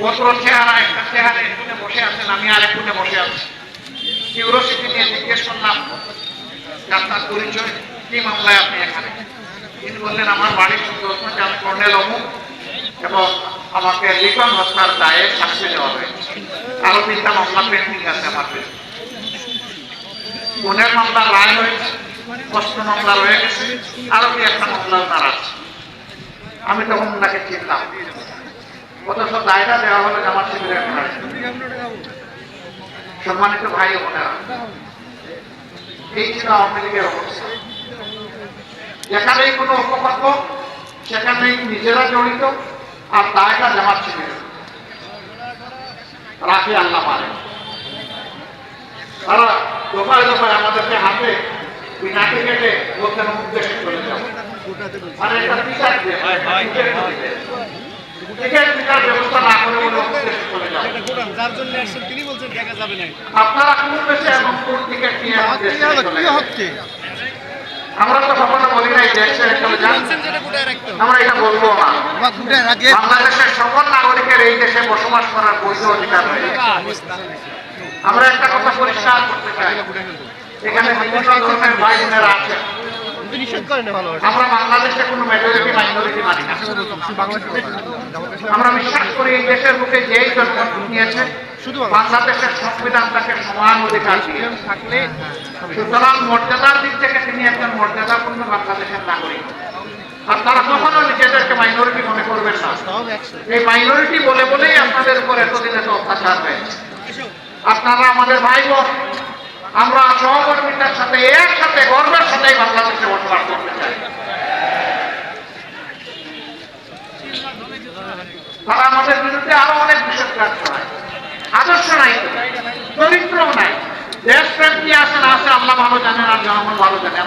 পত্র চেহারা একটা চেহারা এখানে বসে আছেন আমি আর একটুনে বসে আছি। কিউরোসিটি নিয়ে জিজ্ঞেস করলাম আপনার পরিচয়, কি মামলায় আপনি এখানে? তিনি বললেন, আমার বাড়ির সুন্দরগঞ্জে আমি কর্নেল অমুক এবং আমাকে লিটন হত্যার দায়ে শাস্তি দেওয়া হয়েছে। আরও তিনটা মামলা পেন্ডিং আছে আমার বোনের মামলা রায় হয়েছে কষ্ট মামলা রয়ে গেছে, আরও কি একটা মামলা ওনার আছে। আমি তখন ওনাকে চিনলাম অথচ দায়টা দেওয়া হলো জামাত শিবিরের ঘাড়ে। সম্মানিত ভাই ও এই ছিল আওয়ামী লীগের অবস্থা। যেখানেই কোনো অপকর্ম সেখানেই নিজেরা জড়িত আর দায়টা জামাত শিবিরের। রাখি আল্লাহ পারে। তারা দফায় দফায় আমাদেরকে হাতে বিনাটি কেটে বলতেন উদ্দেশ্যে চলে যাব। মানে একটা টিকার দিয়ে। যার জন্য আসছেন তিনি বলছেন দেখা যাবে না আপনারা কোন দেশে এবং কোন? হচ্ছে? আমরা তো কখনো বলি নাই আমরা এটা বলব না। আগে বাংলাদেশের সকল নাগরিকের এই দেশে বসবাস করার বৈধ অধিকার আমরা একটা কথা পরিষ্কার করতে চাই। এখানে বিভিন্ন ধরনের ভাই বোনেরা ভালো আমরা বাংলাদেশে কোনো মেজরিটি, মাইনরিটি মানি না। আমরা বিশ্বাস করি এই দেশের বুকে যেই জন্ম নিয়েছে শুধু বাংলাদেশের সংবিধান তাকে সমান অধিকার থাকলে সুতরাং মর্যাদার দিক থেকে তিনি একজন মর্যাদাপূর্ণ বাংলাদেশের নাগরিক। কখনো নিজেদেরকে মাইনরিটি মনে করবেন না। এই মাইনরিটি বলে বলেই আপনাদের উপর এতদিন এত অত্যাচার হয়েছে। আপনারা আমাদের ভাই বোন, আমরা সহকর্মীদের সাথে একসাথে তারা আমাদের বিরুদ্ধে আরও অনেক বিষয় কাজ করায় আদর্শ নাই চরিত্রও নাই। দেশপ্রেম কি আছে না আছে আল্লাহ ভালো জানেন আর জনগণ ভালো জানে।